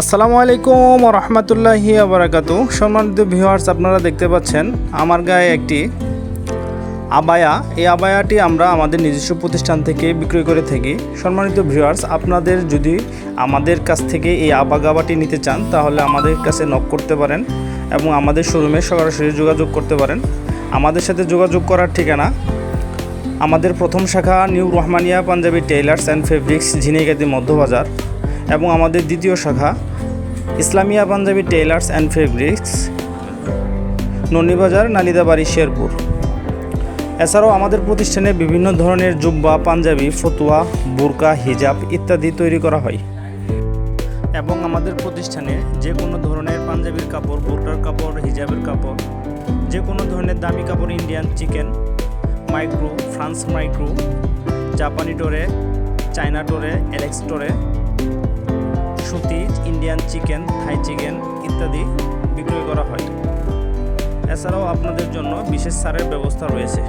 আসসালামু আলাইকুম রহমতুল্লাহি আবরাকাতু সম্মানিত ভিউয়ার্স আপনারা দেখতে পাচ্ছেন আমার গায়ে একটি আবায়া। এই আবায়াটি আমরা আমাদের নিজস্ব প্রতিষ্ঠান থেকে বিক্রয় করে থাকি। সম্মানিত ভিউয়ার্স আপনাদের যদি আমাদের কাছ থেকে এই আবাগাবাটি নিতে চান, তাহলে আমাদের কাছে নক করতে পারেন এবং আমাদের শোরুমে সরাসরি যোগাযোগ করতে পারেন। আমাদের সাথে যোগাযোগ করার ঠিকানা? আমাদের প্রথম শাখা new Rahmania Punjabi tailors and fabrics, Jhenaigati Madhyabazar. এবং আমাদের দ্বিতীয় শাখা, Islamia Punjabi tailors and fabrics, Nandibazar, Nalitabari, Sherpur. এছাড়াও আমাদের প্রতিষ্ঠানে বিভিন্ন ধরনের জুব্বা, পাঞ্জাবি, ফতুয়া, বুরকা, হিজাব ইত্যাদি তৈরি করা হয়। এবং আমাদের প্রতিষ্ঠানে যে কোনো ধরনের পাঞ্জাবির কাপড়, বুরকার কাপড়, হিজাবের কাপড়, যে কোনো ধরনের দামি কাপড়, Indian chicken micro, France micro, জাপানি টোরে, চায়না টোরে, এলেক্স টোরে সুতি ইন্ডিয়ান চিকেন থাই চিকেন ইত্যাদি বিক্রয় করা হয়। এছাড়াও আপনাদের জন্য বিশেষ সারের ব্যবস্থা রয়েছে।